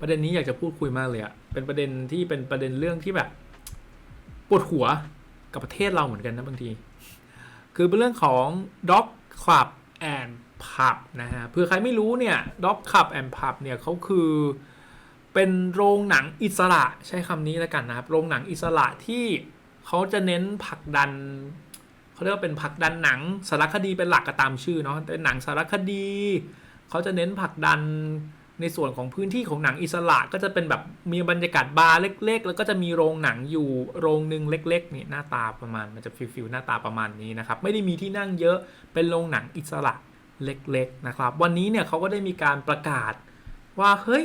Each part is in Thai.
ประเด็นนี้อยากจะพูดคุยมากเลยอะเป็นประเด็นที่เป็นประเด็นเรื่องที่แบบปวดหัวกับประเทศเราเหมือนกันนะบางที คือเป็นเรื่องของ Dog Club and Pub นะฮะเพื่อใครไม่รู้เนี่ย Dog Club and Pub เนี่ยเขาคือเป็นโรงหนังอิสระใช้คำนี้แล้วกันนะครับ โรงหนังอิสระที่เขาจะเน้นผลักดันเขาเรียกว่าเป็นผลักดันหนังสารคดีเป็นหลักก็ตามชื่อเนาะเป็นหนังสารคดีเขาจะเน้นผลักดัน ในส่วนของพื้นที่ของหนังอิสระก็จะเป็นแบบมีบรรยากาศบาร์เล็ก ๆ แล้วก็จะมีโรงหนังอยู่โรงหนึ่งเล็กๆนี่หน้าตาประมาณมันจะฟิลฟิลหน้าตาประมาณนี้นะครับไม่ได้มีที่นั่งเยอะเป็นโรงหนังอิสระเล็กๆนะครับ วันนี้เนี่ยเขาก็ได้มีการประกาศว่าเฮ้ย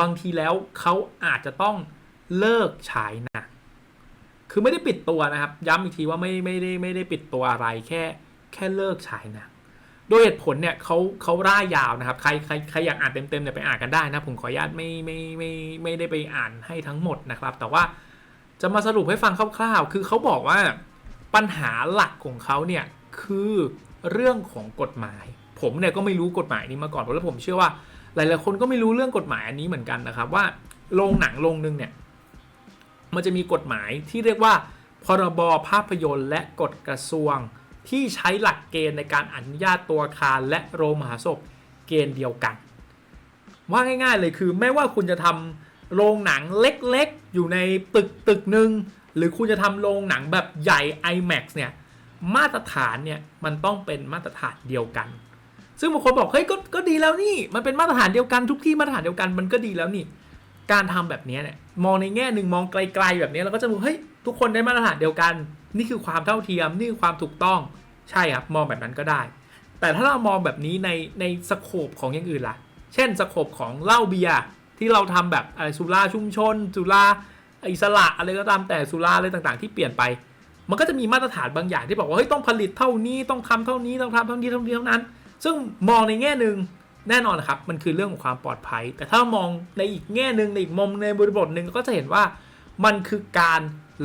บางทีแล้วเขาอาจจะต้องเลิกฉายหนังคือไม่ได้ปิดตัวนะครับ ย้ำอีกทีว่าไม่ไม่ได้ไม่ได้ปิดตัวอะไรแค่แค่เลิกฉายหนัง โดยเหตุผลเนี่ยเขาเขาร่ายยาวนะครับ ใครใครใครอยากอ่านเต็มๆเนี่ยไปอ่านกันได้นะ ผมขออนุญาตไม่ไม่ไม่ไม่ได้ไปอ่านให้ทั้งหมดนะครับ แต่ว่าจะมาสรุปให้ฟังคร่าวๆ คือเขาบอกว่าปัญหาหลักของเขาเนี่ยคือเรื่องของกฎหมาย ผมเนี่ยก็ไม่รู้กฎหมายนี้มาก่อนแล้วผมเชื่อว่า หลายๆคนก็ไม่รู้เรื่องกฎหมายอันนี้เหมือนกันนะครับ ว่าโรงหนังโรงหนึงเนี่ยมันจะมีกฎหมายที่เรียกว่า พรบภาพยนตร์และกฎกระทรวง ที่ใช้หลักเกณฑ์ในการอนุญาตตัวอาคารและโรงมหาศพเกณฑ์เดียวกัน ว่าง่ายๆเลยคือไม่ว่าคุณจะทำโรงหนังเล็กๆ อยู่ในตึกตึกหนึ่งหรือคุณจะทำโรงหนังแบบใหญ่ IMAX เนี่ยมาตรฐานเนี่ยมันต้องเป็นมาตรฐานเดียวกัน ซึ่งบางคนบอกเฮ้ยก็ก็ดีแล้วนี่ มันเป็นมาตรฐานเดียวกันทุกที่มาตรฐานเดียวกันมันก็ดีแล้วนี่ การทำแบบนี้เนี่ยมองในแง่หนึ่งมองไกลๆแบบนี้เราก็จะบอกเฮ้ยทุกคนได้มาตรฐานเดียวกัน นี่คือความเท่าเทียมนี่คือความถูกต้องใช่ครับมองแบบนั้นก็ได้ แต่ถ้าเรามองแบบนี้ในในสโคปของอย่างอื่นล่ะ เช่นสโคปของเหล้าเบียร์ที่เราทำแบบอะไรสุราชุมชน สุราอิสระอะไรก็ตามแต่สุราอะไรต่างๆ ที่เปลี่ยนไป มันก็จะมีมาตรฐานบางอย่างที่บอกว่าเฮ้ยต้องผลิตเท่านี้ต้องทำเท่านี้ต้องทำเท่านี้เท่านี้เท่านั้น ซึ่งมองในแง่หนึ่งแน่นอนนะครับมันคือเรื่องของความปลอดภัย แต่ถ้ามองในอีกแง่หนึ่งในอีกมุมในบริบทหนึ่งก็จะเห็นว่ามันคือการ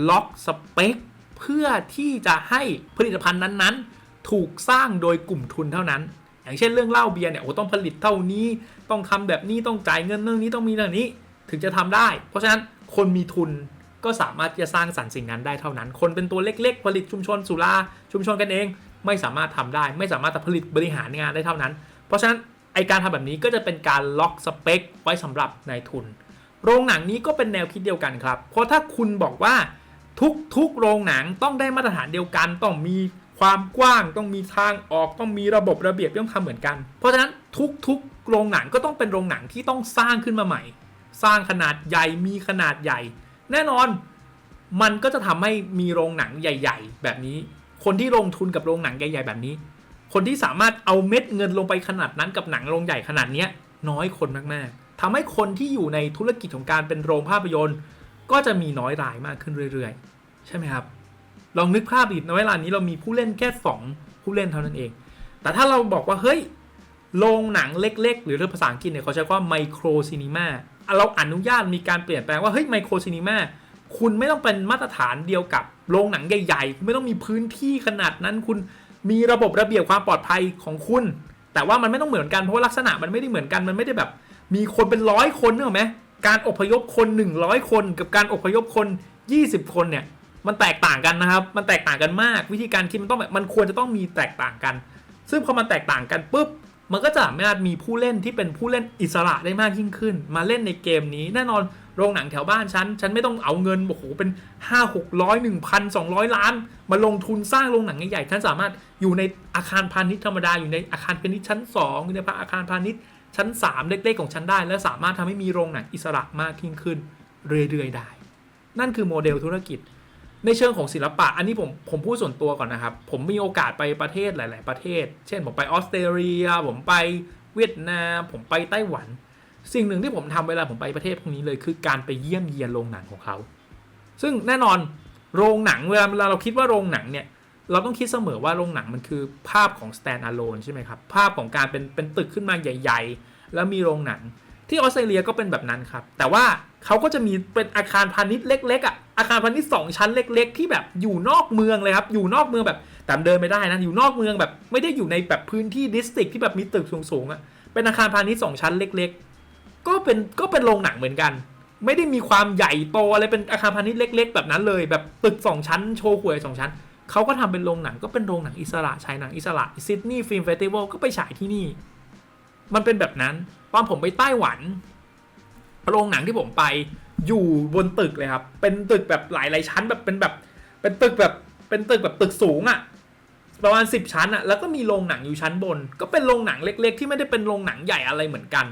ล็อกสเปค เพื่อที่จะให้ผลิตภัณฑ์นั้นๆ ถูกสร้างโดยกลุ่มทุนเท่านั้น อย่างเช่นเรื่องเหล้าเบียร์เนี่ยโอ้ต้องผลิตเท่านี้ ต้องทำแบบนี้ต้องจ่ายเงินเรื่องนี้ต้องมีเรื่องนี้ ถึงจะทำได้ เพราะฉะนั้นคนมีทุนก็สามารถจะสร้างสรรค์สิ่งนั้นได้เท่านั้น คนเป็นตัวเล็กๆ ผลิตชุมชนสุราชุมชนกันเอง ไม่สามารถทำได้ ไม่สามารถจะผลิตบริหารงานได้เท่านั้น เพราะฉะนั้นไอการทำแบบนี้ก็จะเป็นการล็อกสเปคไว้สำหรับนายทุน โรงหนังนี้ก็เป็นแนวคิดเดียวกันครับ เพราะถ้าคุณบอกว่า ทุกทุกโรงหนังต้องได้มาตรฐานเดียวกัน ต้องมีความกว้างต้องมีทางออกต้องมีระบบระเบียบต้องทำเหมือนกัน เพราะฉะนั้นทุกทุกโรงหนังก็ต้องเป็นโรงหนังที่ต้องสร้างขึ้นมาใหม่ สร้างขนาดใหญ่มีขนาดใหญ่ แน่นอนมันก็จะทำให้มีโรงหนังใหญ่ ๆ แบบนี้ คนที่ลงทุนกับโรงหนังใหญ่ ๆ แบบนี้ คนที่สามารถเอาเม็ดเงินลงไปขนาดนั้นกับหนังโรงใหญ่ขนาดนี้น้อยคนมากๆทำให้คนที่อยู่ในธุรกิจของการเป็นโรงภาพยนตร์ ก็จะมีน้อยรายมากขึ้นเรื่อยๆ ใช่ไหมครับ ลองนึกภาพดิในเวลานี้เรามีผู้เล่นแค่ 2 ผู้เล่นเท่านั้นเอง แต่ถ้าเราบอกว่าเฮ้ยโรงหนังเล็ก ๆ หรือภาษาอังกฤษเนี่ยเขาใช้ว่าไมโครซีนีมาเราอนุญาตมีการเปลี่ยนแปลงว่าเฮ้ยไมโครซีนีมาคุณไม่ต้องเป็นมาตรฐานเดียวกับโรงหนังใหญ่ๆคุณไม่ต้องมีพื้นที่ขนาดนั้น คุณมีระบบระเบียบความปลอดภัยของคุณ แต่ว่ามันไม่ต้องเหมือนกันเพราะว่าลักษณะมันไม่ได้เหมือนกันมันไม่ได้แบบ มีคนเป็นร้อยคนเนออกไหม การอพยพคน 100 คนกับการอพยพคน 20 คนเนี่ยมันแตกต่างกันนะครับ มันแตกต่างกันมาก วิธีการคิดมันต้องแบบมันควรจะต้องมีแตกต่างกัน ซึ่งพอมันแตกต่างกันปุ๊บมันก็จะสามารถมีผู้เล่นที่เป็นผู้เล่นอิสระได้มากยิ่งขึ้น มาเล่นในเกมนี้แน่นอนโรงหนังแถวบ้านฉัน ฉันไม่ต้องเอาเงินโอ้โหเป็น5 600 1,000 200 ล้าน มาลงทุนสร้างโรงหนังใหญ่ๆฉันสามารถอยู่ในอาคารพาณิชย์ธรรมดาอยู่ในอาคารพาณิชย์ชั้น2อยู่ในอาคารพาณิชย์ ชั้น 3 เล็กๆของฉันได้ และสามารถทำให้มีโรงหนังอิสระมากยิ่งขึ้นเรื่อยๆได้ นั่นคือโมเดลธุรกิจ ในเชิงของศิลปะ อันนี้ผมผมพูดส่วนตัวก่อนนะครับ ผมมีโอกาสไปประเทศหลาย ๆ ประเทศ เช่นผมไปออสเตรเลีย ผมไปเวียดนาม ผมไปไต้หวัน สิ่งหนึ่งที่ผมทำเวลาผมไปประเทศพวกนี้เลยคือการไปเยี่ยมเยียนโรงหนังของเขา ซึ่งแน่นอนโรงหนังเวลาเราคิดว่าโรงหนังเนี่ย เราต้องคิดเสมอว่าโรงหนังมันคือภาพของ stand alone ใช่ไหมครับ ภาพของการเป็นเป็นตึกขึ้นมาใหญ่ ๆ แล้วมีโรงหนัง ที่ออสเตรเลียก็เป็นแบบนั้นครับ แต่ว่าเขาก็จะมีเป็นอาคารพาณิชย์เล็กๆอะอาคารพาณิชย์สองชั้นเล็ก ๆ ที่แบบอยู่นอกเมืองเลยครับ อยู่นอกเมืองแบบแต่เดินไม่ได้นะอยู่นอกเมืองแบบไม่ได้อยู่ในแบบพื้นที่ดิสตริกที่แบบมีตึกสูงๆอะเป็นอาคารพาณิชย์สองชั้นเล็ก ๆ ก็เป็นก็เป็นโรงหนังเหมือนกัน ไม่ได้มีความใหญ่โตอะไรเป็นอาคารพาณิชย์เล็ก ๆ แบบนั้นเลย แบบตึกสองชั้นโชว์หวยสองชั้น เขาก็ทำเป็นโรงหนังก็เป็นโรงหนังอิสระฉายหนังอิสระซิดนีย์ฟิล์มเฟสติวัลก็ไปฉายที่นี่ มันเป็นแบบนั้น ตอนผมไปไต้หวันโรงหนังที่ผมไปอยู่บนตึกเลยครับ เป็นตึกแบบหลายๆชั้นแบบเป็นแบบ เป็นตึกแบบเป็นตึกแบบตึกสูงอะ่ะประมาณสิบชั้นอะ่ะแล้วก็มีโรงหนังอยู่ชั้นบน ก็เป็นโรงหนังเล็ก ๆ ที่ไม่ได้เป็นโรงหนังใหญ่อะไรเหมือนกัน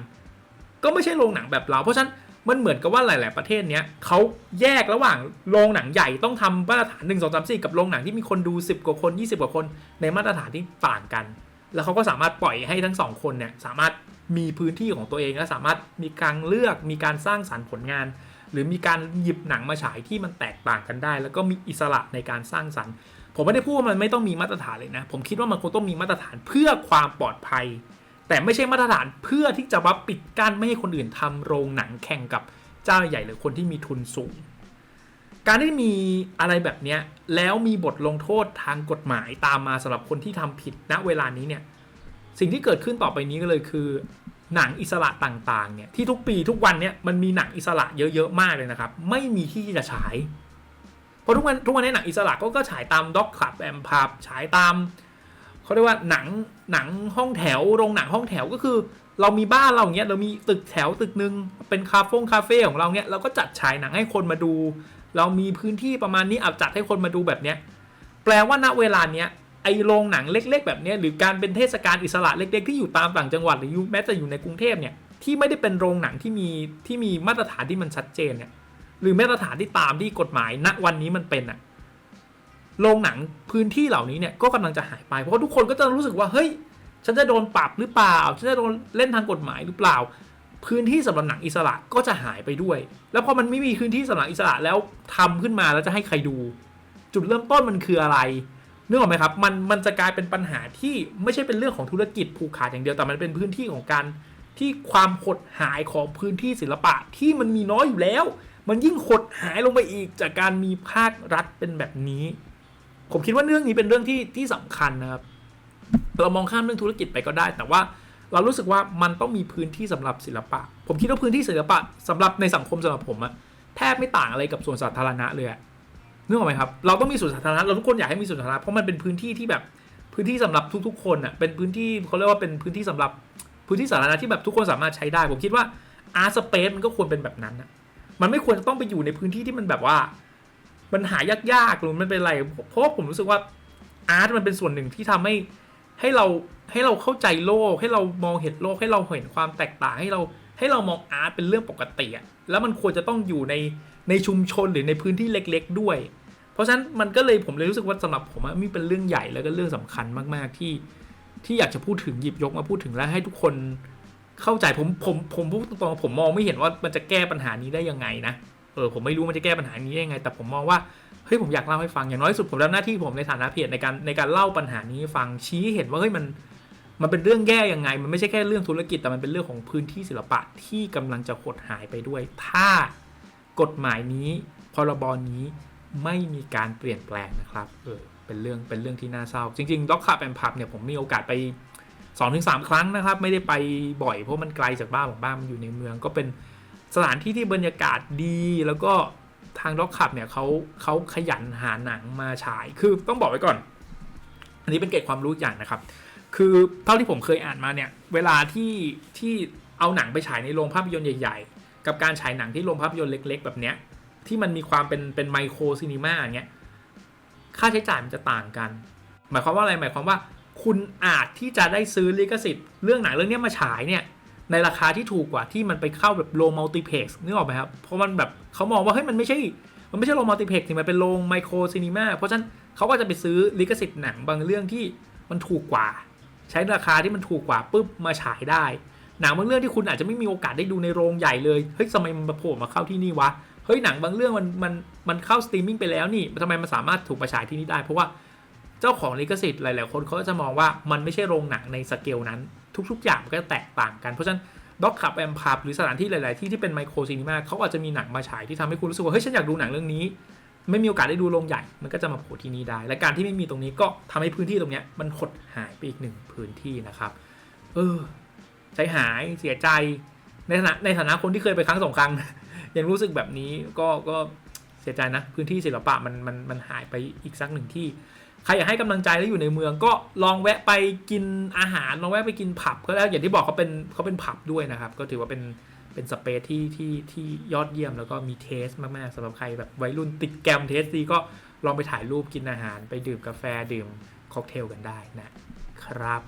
ก็ไม่ใช่โรงหนังแบบเรา เพราะฉะนั้น มันเหมือนกับว่าหลาย ๆ ประเทศเนี้ยเขาแยกระหว่างโรงหนังใหญ่ต้องทำมาตรฐานหนึ่งสองสามสี่กับโรงหนังที่มีคนดู 10 กว่าคน 20 กว่าคน ในมาตรฐานที่ต่างกัน แล้วเขาก็สามารถปล่อยให้ทั้งสองคนเนี่ยสามารถมีพื้นที่ของตัวเองและสามารถมีการเลือกมีการสร้างสรรค์ผลงาน หรือมีการหยิบหนังมาฉายที่มันแตกต่างกันได้ แล้วก็มีอิสระในการสร้างสรรค์ ผมไม่ได้พูดว่ามันไม่ต้องมีมาตรฐานเลยนะ ผมคิดว่ามันคงต้องมีมาตรฐานเพื่อความปลอดภัย แต่ไม่ใช่มาตรฐานเพื่อที่จะมาปิดกั้นไม่ให้คนอื่นทำโรงหนังแข่งกับเจ้าใหญ่หรือคนที่มีทุนสูง การที่มีอะไรแบบนี้แล้วมีบทลงโทษทางกฎหมายตามมาสำหรับคนที่ทำผิดณเวลานี้เนี่ยสิ่งที่เกิดขึ้นต่อไปนี้ก็เลยคือ หนังอิสระต่างๆเนี่ยที่ทุกปีทุกวันเนี่ยมันมีหนังอิสระเยอะๆมากเลยนะครับ ไม่มีที่จะฉายเพราะทุกวันทุกวันนี้หนังอิสระก็ก็ฉายตามด็อกคลับแอมพาบฉายตาม เขาเรียกว่าหนังหนังห้องแถวโรงหนังห้องแถวก็คือ เรามีบ้านเราอย่างเงี้ยเรามีตึกแถวตึกหนึ่งเป็นคาเฟ่คาเฟ่ของเราเนี้ยเราก็จัดฉายหนังให้คนมาดู เรามีพื้นที่ประมาณนี้เอาจัดให้คนมาดูแบบเนี้ยแปลว่าณเวลาเนี้ยไอโรงหนังเล็ก ๆ แบบเนี้ยหรือการเป็นเทศกาลอิสระเล็ก ๆ ที่อยู่ตามต่างจังหวัดหรือแม้แต่อยู่ในกรุงเทพเนี่ยที่ไม่ได้เป็นโรงหนังที่มีที่มีมาตรฐานที่มันชัดเจนเนี่ยหรือมาตรฐานที่ตามที่กฎหมายณวันนี้มันเป็นอะ โรงหนังพื้นที่เหล่านี้เนี่ยก็กำลังจะหายไป เพราะทุกคนก็จะรู้สึกว่าเฮ้ยฉันจะโดนปรับหรือเปล่าฉันจะโดนเล่นทางกฎหมายหรือเปล่า พื้นที่สำหรับหนังอิสระก็จะหายไปด้วย แล้วพอมันไม่มีพื้นที่สำหรับอิสระแล้วทำขึ้นมาแล้วจะให้ใครดู จุดเริ่มต้นมันคืออะไรนึกออกไหมครับมันมันจะกลายเป็นปัญหาที่ไม่ใช่เป็นเรื่องของธุรกิจผูกขาดอย่างเดียวแต่มันเป็นพื้นที่ของการที่ความหดหายของพื้นที่ศิลปะที่มันมีน้อยอยู่แล้ว มันยิ่งหดหายลงไปอีกจากการมีภาครัฐเป็นแบบนี้ ผมคิดว่าเรื่องนี้เป็นเรื่องที่ที่สำคัญนะครับ เรามองข้ามเรื่องธุรกิจไปก็ได้ แต่ว่าเรารู้สึกว่ามันต้องมีพื้นที่สำหรับศิลปะ ผมคิดว่าพื้นที่ศิลปะสำหรับในสังคมสำหรับผมอะแทบไม่ต่างอะไรกับส่วนสาธารณะเลยนึกออกไหมครับ เราต้องมีส่วนสาธารณะเราทุกคนอยากให้มีส่วนสาธารณะเพราะมันเป็นพื้นที่ที่แบบพื้นที่สำหรับทุกๆ คนอะเป็นพื้นที่เขาเรียกว่าเป็นพื้นที่สำหรับพื้นที่สาธารณะที่แบบทุกคนสามารถใช้ได้ ผมคิดว่าอาร์ตสเปซมันก็ควรเป็นแบบนั้นอะมันไม่ควรจะต้องไปอยู่ในพื้นที่ที่มันแบบว่า มันหายากๆหรือมันเป็นอะไรเพราะผมรู้สึกว่าอาร์ตมันเป็นส่วนหนึ่งที่ทำให้ให้เราให้เราเข้าใจโลก ให้เรามองเห็นโลกให้เราเห็นความแตกต่างให้เราให้เรามองอาร์ตเป็นเรื่องปกติอะแล้วมันควรจะต้องอยู่ในในชุมชนหรือในพื้นที่เล็ก ๆ ด้วย เพราะฉะนั้นมันก็เลยผมเลยรู้สึกว่าสำหรับผมอะมีเป็นเรื่องใหญ่แล้วก็เรื่องสำคัญมากๆที่ที่อยากจะพูดถึงหยิบยกมาพูดถึงและให้ทุกคนเข้าใจผมผมผมพูดตรงๆผมมองไม่เห็นว่ามันจะแก้ปัญหานี้ได้ยังไงนะ เออผมไม่รู้มันจะแก้ปัญหานี้ยังไง แต่ผมมองว่าเฮ้ยผมอยากเล่าให้ฟังอย่างน้อยที่สุดผมรับหน้าที่ผมในฐานะเพจในการในการเล่าปัญหานี้ฟังชี้เห็นว่าเฮ้ยมันมันเป็นเรื่องแย่ยังไง มันไม่ใช่แค่เรื่องธุรกิจแต่มันเป็นเรื่องของพื้นที่ศิลปะที่กำลังจะหดหายไปด้วย ถ้ากฎหมายนี้พรบนี้ไม่มีการเปลี่ยนแปลงนะครับเออเป็นเรื่องเป็นเรื่องที่น่าเศร้า จริงๆด็อกขับแอมพับเนี่ยผมมีโอกาสไป2อถึงสครั้งนะครับ ไม่ได้ไปบ่อยเพราะมันไกลจากบ้านของบ้านมันอยู่ในเมืองก็เป็น สถานที่ที่บรรยากาศดีแล้วก็ทางด็อกขับเนี่ยเขาเขาขยันหาหนังมาฉาย คือต้องบอกไว้ก่อน อันนี้เป็นเกร็ดความรู้อย่างนะครับ คือเท่าที่ผมเคยอ่านมาเนี่ย เวลาที่ที่เอาหนังไปฉายในโรงภาพยนตร์ใหญ่ ๆ กับการฉายหนังที่โรงภาพยนตร์เล็ก ๆ แบบเนี้ย ที่มันมีความเป็นเป็นไมโครซีนีมาอย่างเงี้ย ค่าใช้จ่ายมันจะต่างกัน หมายความว่าอะไร หมายความว่า คุณอาจที่จะได้ซื้อลิขสิทธิ์เรื่องหนังเรื่องนี้มาฉายเนี่ย ในราคาที่ถูกกว่าที่มันไปเข้าแบบโรงมัลติเพ็กซ์นึกออกไหมครับ เพราะมันแบบเขามองว่าเฮ้ยมันไม่ใช่ มันไม่ใช่โรงมัลติเพ็กซ์มันเป็นโรงไมโครซีนีมาเพราะฉะนั้นเขาก็จะไปซื้อลิขสิทธิ์หนังบางเรื่องที่มันถูกกว่า ใช้ราคาที่มันถูกกว่าปุ๊บมาฉายได้ หนังบางเรื่องที่คุณอาจจะไม่มีโอกาสได้ดูในโรงใหญ่เลยเฮ้ยทำไมมันมาโผล่มาเข้าที่นี่วะเฮ้ยหนังบางเรื่องมันมันมันเข้าสตรีมมิ่งไปแล้วนี่ทำไมมันสามารถถูกมาฉายที่นี่ได้ เพราะว่าเจ้าของลิขสิทธิ์หลาย ๆ คนเขาจะมองว่ามันไม่ใช่โรงหนังในสเกลนั้น ทุก ๆ อย่างมันก็แตกต่างกัน เพราะฉะนั้นด็อกขับแอมพับหรือสถานที่หลาย ๆ ที่ที่เป็นไมโครซีนีมาเขาอาจจะมีหนังมาฉายที่ทำให้คุณรู้สึกว่าเฮ้ยฉันอยากดูหนังเรื่องนี้ ไม่มีโอกาสได้ดูโรงใหญ่ มันก็จะมาโผล่ที่นี่ได้ และการที่ไม่มีตรงนี้ก็ทำให้พื้นที่ตรงนี้มันหดหายไปอีกหนึ่งพื้นที่นะครับ เออใจหายเสียใจในฐานะในฐานะคนที่เคยไปครั้งสองครั้งยังรู้สึกแบบนี้ก็ก็ สียใจนะ พื้นที่ศิลปะมันมันมันหายไปอีกสักหนึ่งที่ ใครอยากให้กำลังใจแล้วอยู่ในเมืองก็ลองแวะไปกินอาหารลองแวะไปกินผับก็แล้วอย่างที่บอกเขาเป็นเขาเป็นผับด้วยนะครับ ก็ถือว่าเป็นเป็นสเปซที่ที่ที่ยอดเยี่ยมแล้วก็มีเทสมากๆสำหรับใครแบบวัยรุ่นติดแกมเทสดีก็ลองไปถ่ายรูปกินอาหารไปดื่มกาแฟดื่มค็อกเทลกันได้นะครับ